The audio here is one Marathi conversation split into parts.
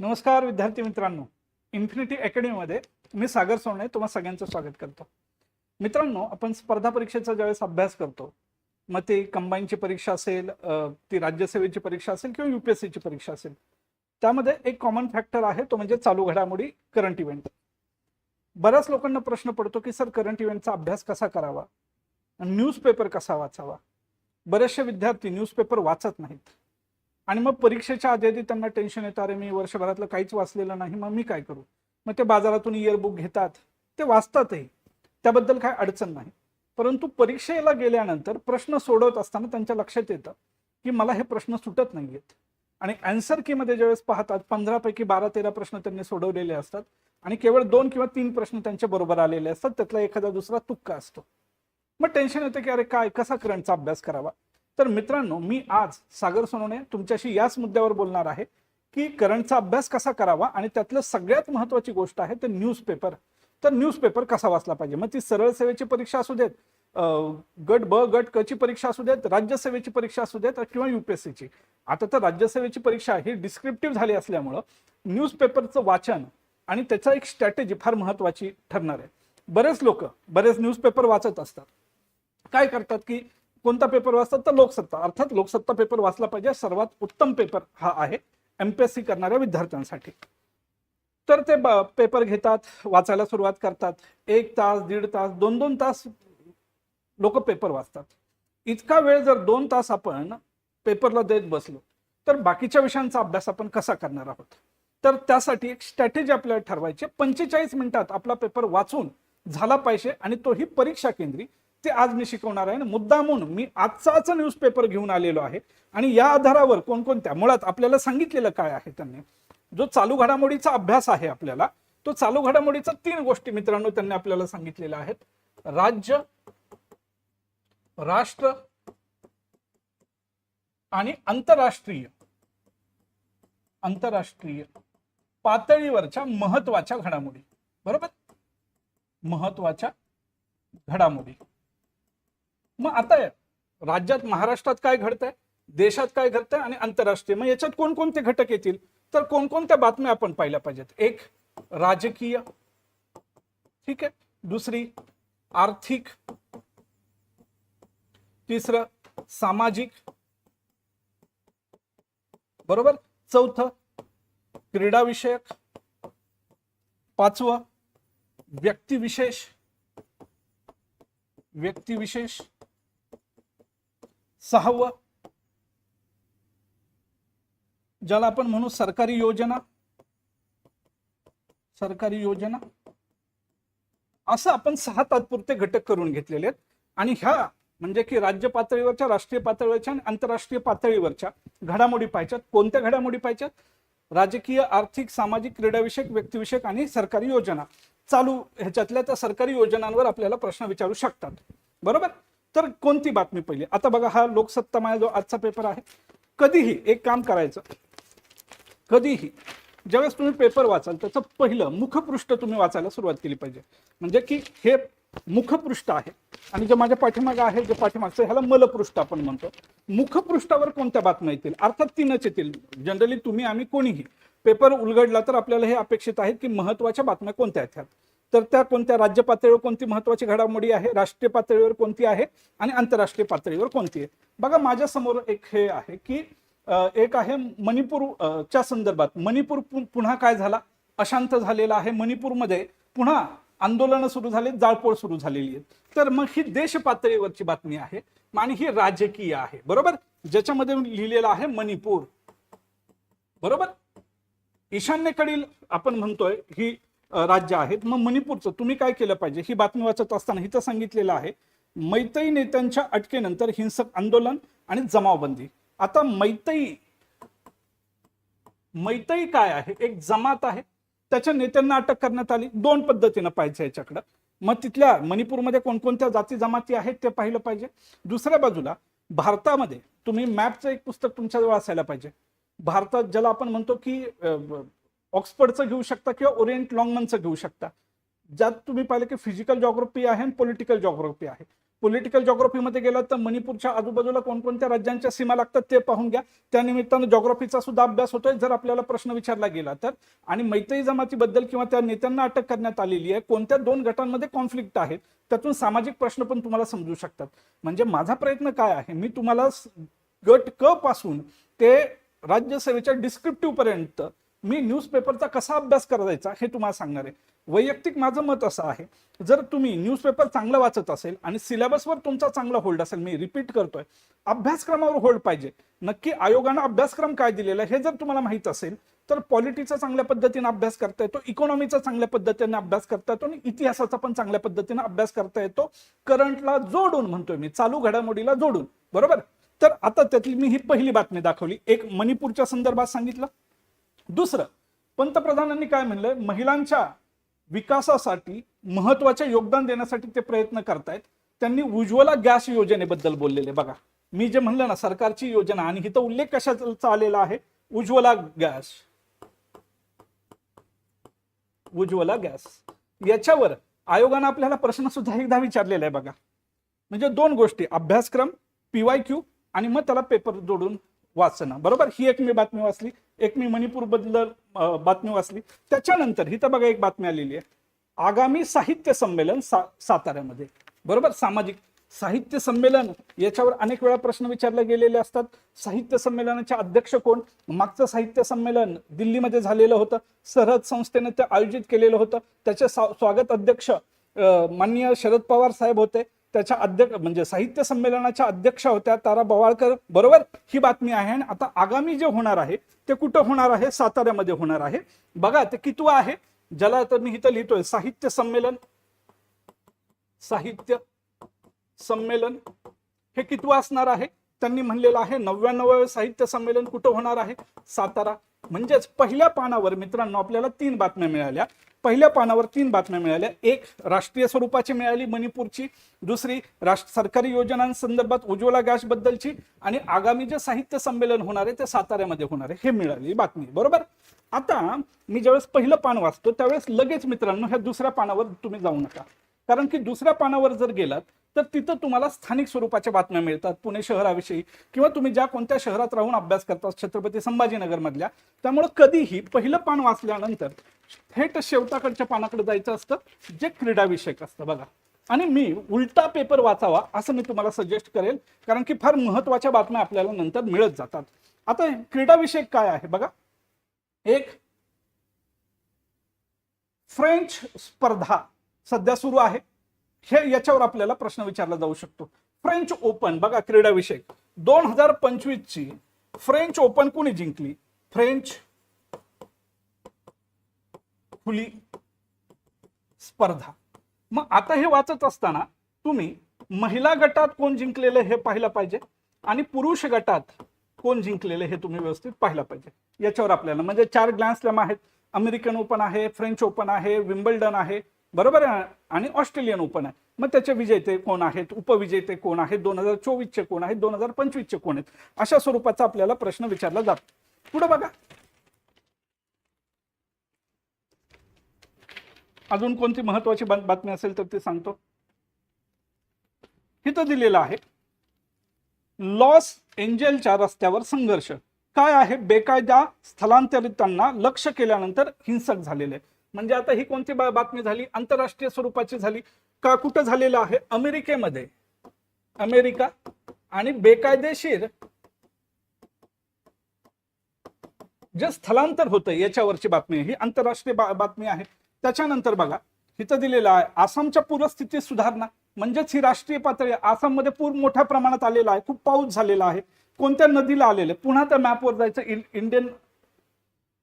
नमस्कार विद्यार्थी मित्रांनो. इन्फिनिटी अकॅडमीमध्ये मी सागर सोने तुम्हा सगळ्यांचं स्वागत करतो. मित्रांनो आपण स्पर्धा परीक्षेचा ज्यावेळेस अभ्यास करतो मग ती कंबाईनची परीक्षा असेल ती राज्यसेवेची परीक्षा असेल किंवा युपीएससीची परीक्षा असेल त्यामध्ये एक कॉमन फॅक्टर आहे तो म्हणजे चालू घडामोडी करंट इव्हेंट बऱ्याच लोकांना प्रश्न पडतो की सर करंट इव्हेंटचा अभ्यास कसा करावा? न्यूजपेपर कसा वाचावा? बरेचसे विद्यार्थी न्यूजपेपर वाचत नाहीत. आणि मग परीक्षेच्या आधी आधी त्यांना टेन्शन येतं अरे मी वर्षभरातलं काहीच वाचलेलं नाही मग मी काय करू? मग ते बाजारातून इयरबुक घेतात. ते वाचतातही. त्याबद्दल काय अडचण नाही. परंतु परीक्षेला गेल्यानंतर प्रश्न सोडवत असताना त्यांच्या लक्षात येतं की मला हे प्रश्न सुटत नाहीयेत. आणि अँसर कीमध्ये ज्यावेळेस पाहतात पंधरापैकी बारा तेरा प्रश्न त्यांनी सोडवलेले असतात आणि केवळ दोन किंवा तीन प्रश्न त्यांच्या बरोबर आलेले असतात त्यातला एखादा दुसरा तुक्का असतो. मग टेन्शन येतं की अरे काय कसा करंटचा अभ्यास करावा? तर मित्रांनो मी आज सागर सोनवणे तुमच्याशी याच मुद्द्यावर बोलणार आहे की करंटचा अभ्यास कसा करावा आणि त्यातलं सगळ्यात महत्वाची गोष्ट आहे ते न्यूजपेपर तर न्यूजपेपर कसा वाचला पाहिजे? मग ती सरळ सेवेची परीक्षा असू देत गट ब गट क ची परीक्षा असू देत राज्यसेवेची परीक्षा असू देत किंवा युपीएससीची आता तर राज्यसेवेची परीक्षा ही डिस्क्रिप्टिव्ह झाली असल्यामुळं न्यूजपेपरचं वाचन आणि त्याचा एक स्ट्रॅटेजी फार महत्वाची ठरणार आहे. बरेच लोक बरेच न्यूजपेपर वाचत असतात. काय करतात की कोणता पेपर वाचतात? तर लोकसत्ता. अर्थात लोकसत्ता पेपर वाचला पाहिजे. सर्वात उत्तम पेपर हा आहे एमपीएससी करणाऱ्या विद्यार्थ्यांसाठी. तर ते पेपर घेतात वाचायला सुरुवात करतात. एक तास दीड तास दोन दोन तास लोक पेपर वाचतात. इतका वेळ जर दोन तास आपण पेपरला देत बसलो तर बाकीच्या विषयांचा अभ्यास आपण कसा करणार आहोत? तर त्यासाठी एक स्ट्रॅटेजी आपल्याला ठरवायची पंचेचाळीस मिनिटात आपला पेपर वाचून झाला पाहिजे आणि तोही परीक्षा केंद्री. ते आज मी शिकवणार आहे. मुद्दाम म्हणून मी आजचाच न्यूजपेपर घेऊन आलेलो आहे. आणि या आधारावर कोणकोणत्या मुळात आपल्याला सांगितलेलं काय आहे त्यांनी? जो चालू घडामोडीचा अभ्यास आहे आपल्याला तो चालू घडामोडीचा तीन गोष्टी मित्रांनो त्यांनी आपल्याला सांगितलेल्या आहेत. राज्य राष्ट्र आणि आंतरराष्ट्रीय आंतरराष्ट्रीय पातळीवरच्या महत्त्वाच्या घडामोडी. बरोबर? महत्त्वाच्या घडामोडी. मग आता राज्यात महाराष्ट्रात काय घडतंय? देशात काय घडतंय आणि आंतरराष्ट्रीय? मग याच्यात कोणकोणते घटक येतील? तर कोणकोणत्या बातम्या आपण पाहिल्या पाहिजेत? एक राजकीय. ठीक आहे. दुसरी आर्थिक. तिसरं सामाजिक. बरोबर? चौथं क्रीडाविषयक. पाचवं व्यक्तिविशेष. व्यक्तिविशेष. सहावं. ज्याला आपण म्हणू सरकारी योजना. सरकारी योजना. असं आपण सहा तात्पुरते घटक करून घेतलेले आहेत. आणि ह्या म्हणजे की राज्य पातळीवरच्या राष्ट्रीय पातळीवरच्या आणि आंतरराष्ट्रीय पातळीवरच्या घडामोडी पाहिजेत कोणत्या घडामोडी पाहिजेत राजकीय आर्थिक सामाजिक क्रीडाविषयक व्यक्तिविषयक आणि सरकारी योजना. चालू ह्याच्यातल्या त्या सरकारी योजनांवर आपल्याला प्रश्न विचारू शकतात. बरोबर? तर कोणती बातमी पहिली? आता बघा हा लोकसत्ता माझा जो आजचा पेपर आहे. कधीही एक काम करायचं. कधीही. ज्यावेळेस तुम्ही पेपर वाचाल त्याचं पहिलं मुखपृष्ठ तुम्ही वाचायला सुरुवात केली पाहिजे. म्हणजे की हे मुखपृष्ठ आहे. आणि जे माझ्या पाठीमागं आहे जे पाठीमागचं ह्याला मलपृष्ठ आपण म्हणतो. मुखपृष्ठावर कोणत्या बातम्या येतील? अर्थात तीनच येतील. जनरली तुम्ही आम्ही कोणीही. पेपर उलगडला तर आपल्याला हे अपेक्षित आहे की महत्त्वाच्या बातम्या कोणत्या आहेत तर त्या कोणत्या राज्य पातळीवर कोणती महत्वाची घडामोडी आहे राष्ट्रीय पातळीवर कोणती आहे आणि आंतरराष्ट्रीय पातळीवर कोणती आहे? बघा माझ्यासमोर एक हे आहे की एक आहे मणिपूर च्या संदर्भात. मणिपूर पुन्हा काय झाला? अशांत झालेला आहे मणिपूरमध्ये. पुन्हा आंदोलनं सुरू झाली जाळपोळ सुरू झालेली आहे तर मग ही देश पातळीवरची बातमी आहे आणि ही राजकीय आहे. बरोबर? ज्याच्यामध्ये लिहिलेलं आहे मणिपूर. बरोबर? ईशान्येकडील आपण म्हणतोय ही राज्य आहेत. मग मणिपूरचं तुम्ही काय केलं पाहिजे? ही बातमी वाचत असताना हिथं सांगितलेलं आहे मैतई नेत्यांच्या अटकेनंतर हिंसक आंदोलन आणि जमावबंदी. आता मैतई मैतई काय आहे? एक जमात आहे. त्याच्या नेत्यांना अटक करण्यात आली. दोन पद्धतीनं पाहिजे याच्याकडं. मग तिथल्या मणिपूरमध्ये कोणकोणत्या जाती जमाती आहेत ते पाहिलं पाहिजे. दुसऱ्या बाजूला भारतामध्ये तुम्ही मॅपचं एक पुस्तक तुमच्याजवळ असायला पाहिजे. भारतात ज्याला आपण म्हणतो की ऑक्सफर्डचं घेऊ शकता किंवा ओरिएंट लॉंगमनचं घेऊ शकता. ज्यात तुम्ही पाहिलं की फिजिकल जॉग्रफी आहे आणि पॉलिटिकल जॉग्रफी आहे. पॉलिटिकल जॉग्रफीमध्ये गेलात तर मणिपूरच्या आजूबाजूला कोणकोणत्या राज्यांच्या सीमा लागतात ते पाहून घ्या. त्या जॉग्रफीचा सुद्धा अभ्यास होतोय जर आपल्याला प्रश्न विचारला गेला तर. आणि मैत्री जमातीबद्दल किंवा त्या नेत्यांना अटक करण्यात आलेली आहे. कोणत्या दोन गटांमध्ये कॉन्फ्लिक्ट आहेत त्यातून सामाजिक प्रश्न पण तुम्हाला समजू शकतात. म्हणजे माझा प्रयत्न काय आहे मी तुम्हाला गट क पासून ते राज्यसेवेच्या डिस्क्रिप्टिव्ह पर्यंत मी न्यूजपेपरचा कसा अभ्यास करायचा हे तुम्हाला सांगणार आहे. वैयक्तिक माझं मत असं आहे जर तुम्ही न्यूजपेपर चांगलं वाचत असेल आणि सिलेबसवर तुमचा चांगला होल्ड असेल मी रिपीट करतोय अभ्यासक्रमावर होल्ड पाहिजे. नक्की आयोगानं अभ्यासक्रम काय दिलेला आहे हे जर तुम्हाला माहीत असेल तर पॉलिटीचा चांगल्या पद्धतीने अभ्यास करता येतो इकॉनॉमीचा चांगल्या पद्धतीने अभ्यास करता येतो आणि इतिहासाचा पण चांगल्या पद्धतीने अभ्यास करता येतो. करंटला जोडून म्हणतोय मी चालू घडामोडीला जोडून. बरोबर? तर आता त्यातली मी ही पहिली बातमी दाखवली. एक मणिपूरच्या संदर्भात सांगितलं. दुसरं पंतप्रधानांनी काय म्हणलं महिलांच्या विकासासाठी महत्त्वाचे योगदान देण्यासाठी ते प्रयत्न करतायत. त्यांनी उज्ज्वला गॅस योजनेबद्दल बोललेले. बघा मी जे म्हणलं ना सरकारची योजना आणि इथं उल्लेख कशाचा आलेला आहे? उज्ज्वला गॅस. उज्ज्वला गॅस. याच्यावर आयोगानं आपल्याला प्रश्न सुद्धा एकदा विचारलेला आहे बघा. म्हणजे दोन गोष्टी अभ्यासक्रम पीवाय क्यू आणि मग त्याला पेपर जोडून वाचणं बरोबर? ही एक मी बातमी वाचली. एक मी मणिपूरबद्दल बातमी वाचली. त्याच्यानंतर इथं बघा एक बातमी आलेली आहे. आगामी साहित्य संमेलन सा साताऱ्यामध्ये. बरोबर? सामाजिक साहित्य संमेलन. याच्यावर अनेक वेळा प्रश्न विचारले गेलेले असतात. साहित्य संमेलनाचे अध्यक्ष कोण? मागचं साहित्य संमेलन दिल्लीमध्ये झालेलं होतं. सरहद संस्थेने ते आयोजित केलेलं होतं. त्याचे सा- स्वागत अध्यक्ष अं, माननीय शरद पवार साहेब होते. त्याच्या अध्यक्ष म्हणजे साहित्य संमेलनाच्या अध्यक्ष होत्या तारा बवाळकर. बरोबर? ही बातमी आहे. आणि आता आगामी जे होणार आहे ते कुठं होणार आहे? साताऱ्यामध्ये होणार आहे. बघा ते कितवं आहे? ज्याला तर मी इथं लिहितोय साहित्य संमेलन. साहित्य संमेलन हे कितवं असणार आहे? त्यांनी म्हणलेलं आहे नव्याण्णव साहित्य संमेलन कुठं होणार आहे? सातारा. म्हणजेच पहिल्या पानावर मित्रांनो आपल्याला तीन बातम्या मिळाल्या. पहिल्या पानावर तीन बातम्या मिळाल्या. एक राष्ट्रीय स्वरूपाची मिळाली मणिपूरची. दुसरी राष्ट्र सरकारी योजनांसंदर्भात उज्ज्वला गॅस बद्दलची. आणि आगामी जे साहित्य संमेलन होणार आहे ते साताऱ्यामध्ये होणार आहे. हे मिळाली बातमी. बरोबर? आता मी ज्यावेळेस पहिलं पान वाचतो त्यावेळेस लगेच मित्रांनो ह्या दुसऱ्या पानावर तुम्ही जाऊ नका. कारण की दुसऱ्या पानावर जर गेलात तर तिथं तुम्हाला स्थानिक स्वरूपाच्या बातम्या मिळतात पुणे शहराविषयी. किंवा तुम्ही ज्या कोणत्या शहरात राहून अभ्यास करतात छत्रपती संभाजीनगर मधल्या त्यामुळे कधीही पहिलं पान वाचल्यानंतर थेट शेवटाकडच्या पानाकडे जायचं असतं जे क्रीडाविषयक असतं बघा. आणि मी उलटा पेपर वाचावा असं मी तुम्हाला सजेस्ट करेल कारण की फार महत्त्वाच्या बातम्या आपल्याला नंतर मिळत जातात. आता क्रीडाविषयक काय आहे बघा? एक फ्रेंच स्पर्धा. सध्या सुरू आहे. हे याच्यावर आपल्याला प्रश्न विचारला जाऊ शकतो. फ्रेंच ओपन बघा क्रीडा विषयक दोन हजार पंचवीस ची फ्रेंच ओपन कोणी जिंकली? फ्रेंच खुली स्पर्धा. मग आता हे वाचत असताना तुम्ही महिला गटात कोण जिंकलेलं हे पाहिलं पाहिजे? आणि पुरुष गटात कोण जिंकलेलं हे तुम्ही व्यवस्थित पाहिलं पाहिजे? याच्यावर आपल्याला म्हणजे चार ग्लॅन्स स्लॅम आहेत. अमेरिकन ओपन आहे फ्रेंच ओपन आहे विम्बल्डन आहे बरोबर आहे? आणि ऑस्ट्रेलियन ओपन आहे. मग त्याचे विजेते कोण आहेत? उपविजेते कोण आहेत? दोन हजार चोवीसचे कोण आहेत? दोन हजार पंचवीसचे कोण आहेत? अशा स्वरूपाचा आपल्याला प्रश्न विचारला जातो. पुढे बघा. अजून कोणती महत्वाची बात- बातमी असेल तर ती सांगतो. इथं दिलेलं आहे. लॉस एंजेलच्या रस्त्यावर संघर्ष. काय आहे? बेकायदा स्थलांतरितांना लक्ष केल्यानंतर हिंसक झालेले. म्हणजे आता ही कोणती बातमी झाली? आंतरराष्ट्रीय स्वरूपाची झाली. का कुठं झालेलं आहे? अमेरिकेमध्ये. अमेरिका आणि बेकायदेशीर जे स्थलांतर होतं याच्यावरची बातमी ही आंतरराष्ट्रीय बातमी आहे. त्याच्यानंतर बघा इथं दिलेलं आहे आसामच्या पूरस्थितीत सुधारणा. म्हणजेच ही राष्ट्रीय पातळी आहे. आसाममध्ये पूर मोठ्या प्रमाणात आलेला आहे. खूप पाऊस झालेला आहे. कोणत्या नदीला आलेले पुन्हा त्या मॅपवर जायचं. इंडियन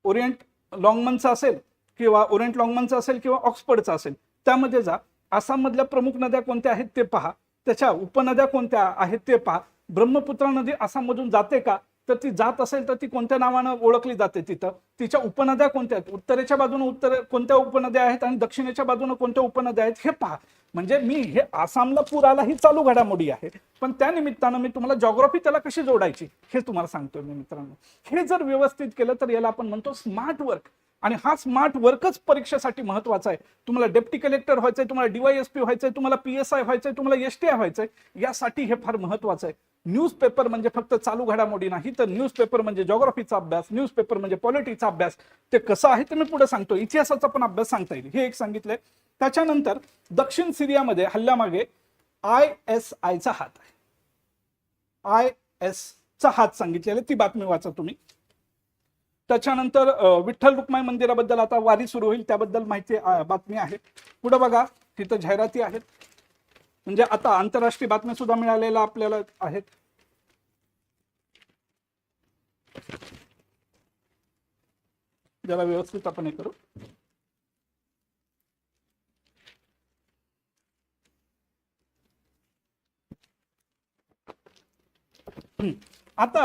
ओरिएंट लॉंगमनचं असेल. किंवा ओरिएंट लॉंगमनचा असेल किंवा ऑक्सफर्डचं असेल त्यामध्ये जा. आसाममधल्या प्रमुख नद्या कोणत्या आहेत ते पहा. त्याच्या उपनद्या कोणत्या आहेत ते पहा. ब्रह्मपुत्रा नदी आसाममधून जाते का? तर ती जात असेल तर ती कोणत्या नावानं ओळखली जाते तिथं? तिच्या उपनद्या कोणत्या आहेत? उत्तरेच्या बाजूने उत्तर कोणत्या उपनद्या आहेत आणि दक्षिणेच्या बाजूनं कोणत्या उपनद्या आहेत हे पहा. म्हणजे मी हे आसामला पूर आला ही चालू घडामोडी आहे. पण त्या निमित्तानं मी तुम्हाला जॉग्राफी त्याला कशी जोडायची हे तुम्हाला सांगतोय मी मित्रांनो. हे जर व्यवस्थित केलं तर याला आपण म्हणतो स्मार्ट वर्क आणि हा स्मार्ट वर्कच परीक्षेसाठी महत्त्वाचा आहे. तुम्हाला डेप्टी कलेक्टर व्हायचंय तुम्हाला डीवायएसपी व्हायचंय तुम्हाला पी एस आय व्हायचंय तुम्हाला एस टी आय व्हायचंय यासाठी हे फार महत्वाचं आहे. न्यूजपेपर म्हणजे फक्त चालू घडामोडी नाही तर न्यूजपेपर म्हणजे जॉग्राफीचा अभ्यास न्यूजपेपर म्हणजे पॉलिटिक्सचा अभ्यास. ते कसं आहे ते मी पुढे सांगतो. इतिहासाचा पण अभ्यास सांगता येईल. हे एक सांगितलंय. त्याच्यानंतर दक्षिण सिरियामध्ये हल्ल्यामागे आय एस आयचा हात आहे. आय एस चा हात सांगितलेला ती बातमी वाचा तुम्ही. त्याच्यानंतर विठ्ठल रुक्माई मंदिराबद्दल आता वारी सुरू होईल त्याबद्दल माहिती बातमी आहे. पुढे बघा तिथं जाहिराती आहेत. म्हणजे आता आंतरराष्ट्रीय बातम्या सुद्धा मिळालेल्या आपल्याला आहेत. ज्याला व्यवस्थित आपण हे करू. हम्म. आता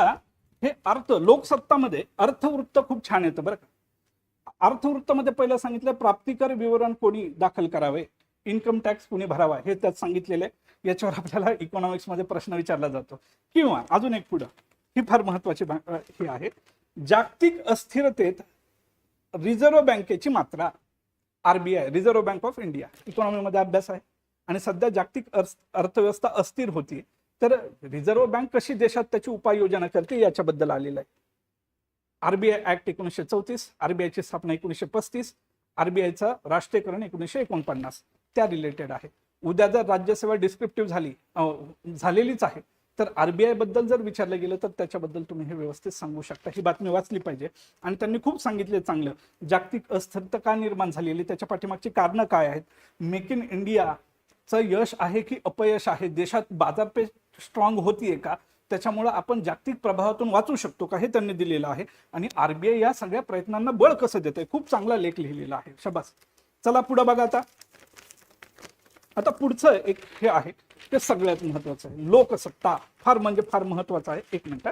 हे अर्थ लोकसत्तामध्ये अर्थवृत्त खूप छान येतं बरं का. अर्थवृत्तामध्ये पहिलं सांगितलं प्राप्तिकर विवरण कोणी दाखल करावे? इन्कम टॅक्स कुणी भरावा हे त्यात सांगितलेलं आहे. याच्यावर आपल्याला इकॉनॉमिक्समध्ये प्रश्न विचारला जातो. किंवा अजून एक पुढं ही फार महत्वाची हे आहे. जागतिक अस्थिरतेत रिझर्व्ह बँकेची मात्रा RBI reserve bank of India इकॉनॉमीमध्ये अभ्यास आहे. आणि सध्या जागतिक अर्थव्यवस्था अस्थिर होती. तर रिझर्व्ह बँक कशी देशात त्याची उपाययोजना करते याच्याबद्दल आलेलं आहे. आरबीआय ऍक्ट एकोणीसशे चौतीस आरबीआयची स्थापना एकोणीसशे पस्तीस आरबीआयचं राष्ट्रीयकरण एकोणीसशे एकोणपन्नास. त्या रिलेटेड आहे. उद्या जर राज्यसेवा डिस्क्रिप्टिव्ह झाली झालेलीच आहे तर आरबीआयबद्दल जर विचारलं गेलं तर त्याच्याबद्दल तुम्ही हे व्यवस्थित सांगू शकता. ही बातमी वाचली पाहिजे. आणि त्यांनी खूप सांगितले चांगलं. जागतिक अस्थिरता का निर्माण झालेली? त्याच्या पाठीमागची कारणं काय आहेत? मेक इन इंडियाचं यश आहे की अपयश आहे? देशात बाजारपेठ स्ट्रॉंग होतीये का? त्याच्यामुळं आपण जागतिक प्रभावातून वाचू शकतो का? हे त्यांनी दिलेलं आहे. आणि आरबीआय या सगळ्या प्रयत्नांना बळ कसं देते खूप चांगला लेख लिहिलेला आहे. शबास. चला पुढे बघा आता. आता पुढचं एक हे आहे ते सगळ्यात महत्वाचं आहे. लोकसत्ता फार म्हणजे फार महत्वाचं आहे. एक मिनिट.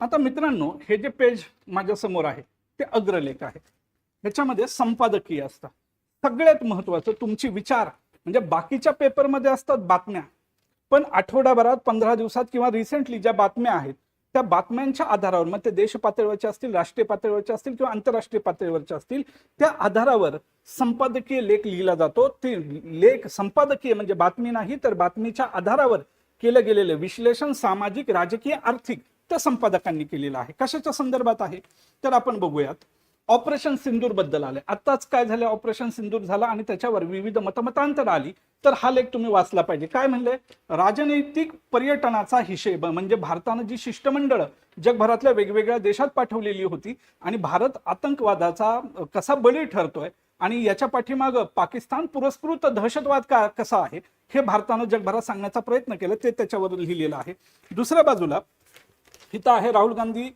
आता मित्रांनो हे जे पेज माझ्यासमोर आहे ते अग्रलेख आहे. ह्याच्यामध्ये संपादकीय असतात सगळ्यात महत्वाचं तुमची विचार म्हणजे बाकीच्या पेपरमध्ये असतात बातम्या. पण आठवड्याभरात पंधरा दिवसात किंवा रिसेंटली ज्या बातम्या आहेत त्या बातम्यांच्या आधारावर मग ते देश पातळीवरच्या असतील राष्ट्रीय पातळीवरच्या असतील किंवा आंतरराष्ट्रीय पातळीवरच्या असतील त्या आधारावर संपादकीय लेख लिहिला जातो. ते लेख संपादकीय म्हणजे बातमी नाही तर बातमीच्या आधारावर केलं गेलेलं विश्लेषण सामाजिक राजकीय आर्थिक त्या संपादकांनी केलेलं आहे. कशाच्या संदर्भात आहे? तर आपण बघूयात. ऑपरेशन सिंदूरबद्दल आले आताच काय झालं? ऑपरेशन सिंदूर झालं आणि त्याच्यावर विविध मतमतांतर आली. तर हा लेख तुम्ही वाचला पाहिजे. काय म्हणले राजनैतिक पर्यटनाचा हिशेब म्हणजे भारतानं जी शिष्टमंडळ जगभरातल्या वेगवेगळ्या देशात पाठवलेली होती आणि भारत आतंकवादाचा कसा बळी ठरतोय आणि याच्या पाठीमागं पाकिस्तान पुरस्कृत दहशतवाद का कसा आहे हे भारतानं जगभरात सांगण्याचा प्रयत्न केला ते त्याच्यावर लिहिलेलं आहे. दुसऱ्या बाजूला इथं आहे राहुल गांधी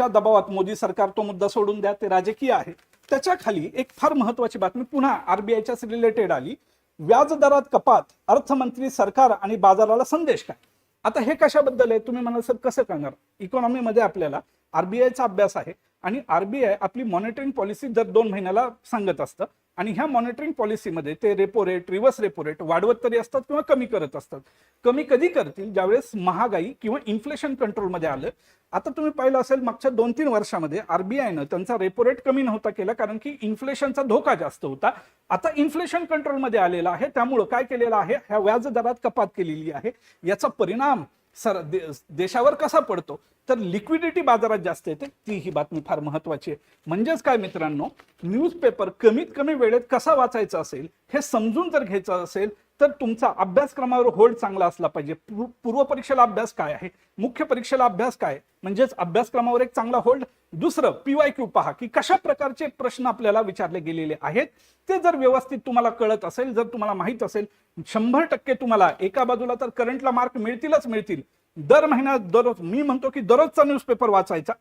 च्या दबावात मोदी सरकार तो मुद्दा सोडून द्या ते राजकीय आहे. त्याच्याखाली एक फार महत्वाची बातमी पुन्हा आरबीआयच्याच रिलेटेड आली. व्याजदरात कपात अर्थमंत्री सरकार आणि बाजाराला संदेश काय? आता हे कशाबद्दल आहे? तुम्ही म्हणाल सर कसं करणार? इकॉनॉमीमध्ये आपल्याला आरबीआयचा अभ्यास आहे आणि आरबीआय आपली मॉनिटरिंग पॉलिसी दर दोन महिन्याला सांगत असतं. आणि ह्या मॉनिटरिंग पॉलिसीमध्ये ते repo rate reverse repo rate वाढवत तरी असतात किंवा कमी करत असतात. कमी कधी करतील? ज्यावेळेस महागाई किंवा इन्फ्लेशन कंट्रोलमध्ये आलं. आता तुम्ही पाहिलं असेल मागच्या दोन तीन वर्षामध्ये आरबीआयनं त्यांचा रेपो रेट कमी नव्हता केला कारण की इन्फ्लेशनचा धोका जास्त होता. आता इन्फ्लेशन कंट्रोलमध्ये आलेला आहे. त्यामुळं काय केलेलं आहे? ह्या व्याजदरात कपात केलेली आहे. याचा परिणाम सर दे- देशावर कसा पडतो? तर लिक्विडिटी बाजारात जास्त येते ती ही बातमी फार महत्वाची आहे. म्हणजेच काय मित्रांनो न्यूजपेपर कमीत कमी वेळेत कसा वाचायचा असेल हे समजून जर घ्यायचं असेल तर तुमचा अभ्यासक्रमावर होल्ड चांगला असला पाहिजे. पूर्व पूर्व परीक्षेला अभ्यास काय आहे? मुख्य परीक्षेला अभ्यास काय? म्हणजेच अभ्यासक्रमावर एक चांगला होल्ड दुसरं पीवाय क्यू पहा की कशा प्रकारचे प्रश्न आपल्याला विचारले गेलेले आहेत? ते जर व्यवस्थित तुम्हाला कळत असेल जर तुम्हाला माहीत असेल शंभर टक्के तुम्हाला एका बाजूला तर करंटला मार्क मिळतीलच मिळतील. दर महिन्यात दररोज मी म्हणतो की दररोजचा न्यूजपेपर वाचायचा.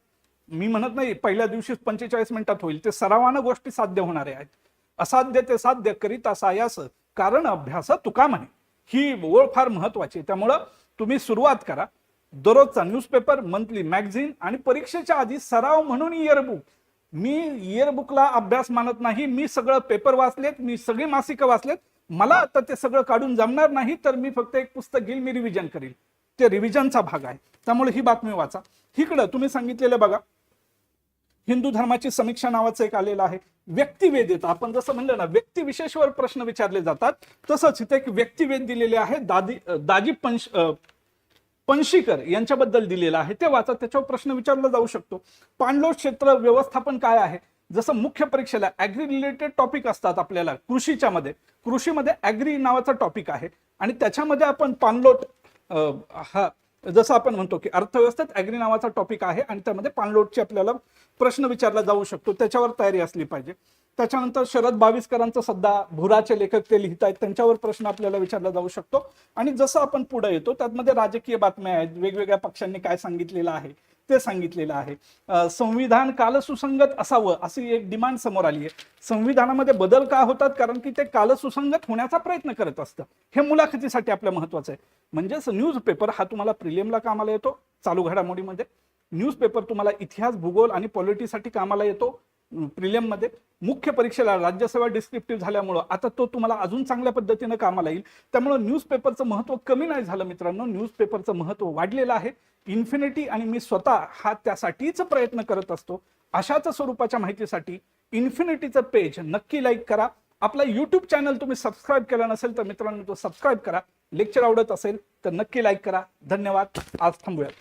मी म्हणत नाही पहिल्या दिवशी पंचेचाळीस मिनिटात होईल. ते सरावानं गोष्टी साध्य होणारे आहेत. असाध्य ते साध्य करीता सायास. कारण अभ्यास तुका म्हणे. ही ओळ फार महत्वाची आहे. त्यामुळं तुम्ही सुरुवात करा. दररोजचा न्यूजपेपर मंथली मॅगझिन आणि परीक्षेच्या आधी सराव म्हणून इयरबुक मी इयरबुकला अभ्यास मानत नाही. मी सगळं पेपर वाचलेत. मी सगळी मासिकं वाचलेत. मला आता ते सगळं काढून जमणार नाही तर मी फक्त एक पुस्तक घेईल मी रिव्हिजन करील ते रिव्हिजनचा भाग आहे. त्यामुळे ही बातमी वाचा. इकडं तुम्ही सांगितलेलं बघा. हिंदू धर्माची समीक्षा नावाचं एक आलेलं आहे. व्यक्तिवेदित आपण जसं म्हणलं ना व्यक्तिविशेषवर प्रश्न विचारले जातात तसंच इथे एक व्यक्तिवेद दिलेले आहे दादी दाजी पंश पंशीकर पणशीकर यांच्याबद्दल दिलेलं आहे. ते वाचा त्याच्यावर प्रश्न विचारला जाऊ शकतो. पाणलोट क्षेत्र व्यवस्थापन काय आहे? जसं मुख्य परीक्षेला ऍग्री रिलेटेड टॉपिक असतात आपल्याला कृषीच्या मध्ये. कृषीमध्ये ऍग्री नावाचा टॉपिक आहे. आणि त्याच्यामध्ये आपण पाणलोट हा जसं आपण म्हणतो की अर्थव्यवस्थेत ऍग्री नावाचा टॉपिक आहे आणि त्यामध्ये पाणलोटचे आपल्याला प्रश्न विचारला जाऊ शकतो. त्याच्यावर तयारी असली पाहिजे. त्याच्यानंतर शरद बावीसकरांचं सध्या भुराचे लेखक ते लिहित आहेत त्यांच्यावर प्रश्न आपल्याला विचारला जाऊ शकतो. आणि जसं आपण पुढे येतो त्यामध्ये राजकीय बातम्या आहेत. वेगवेगळ्या पक्षांनी काय सांगितलेलं आहे. ते सांगितलेलं आहे. संविधान कालसुसंगत असावं अशी एक डिमांड समोर आली आहे. संविधानामध्ये बदल का होतात? कारण की ते कालसुसंगत होण्याचा प्रयत्न करत असतं. हे मुलाखतीसाठी आपल्या महत्वाचं आहे. म्हणजेच न्यूजपेपर हा तुम्हाला प्रिलियमला कामाला येतो चालू घडामोडीमध्ये. न्यूजपेपर तुम्हाला इतिहास भूगोल आणि पॉलिटीसाठी कामाला येतो. प्रिलियममध्ये मुख्य परीक्षेला राज्यसेवा डिस्क्रिप्टिव्ह झाल्यामुळं आता तो तुम्हाला अजून चांगल्या पद्धतीनं कामाला येईल. त्यामुळं न्यूजपेपरचं महत्त्व कमी नाही झालं मित्रांनो. न्यूजपेपरचं महत्त्व वाढलेलं आहे. इन्फिनिटी आणि मी स्वतः हा त्यासाठीच प्रयत्न करत असतो. अशाच स्वरूपाच्या माहितीसाठी इन्फिनिटीचं पेज नक्की लाईक करा. आपला यूट्यूब चॅनल तुम्ही सबस्क्राईब केला नसेल तर मित्रांनो तो सबस्क्राईब करा. लेक्चर आवडत असेल तर नक्की लाईक करा. धन्यवाद. आज थांबूयात.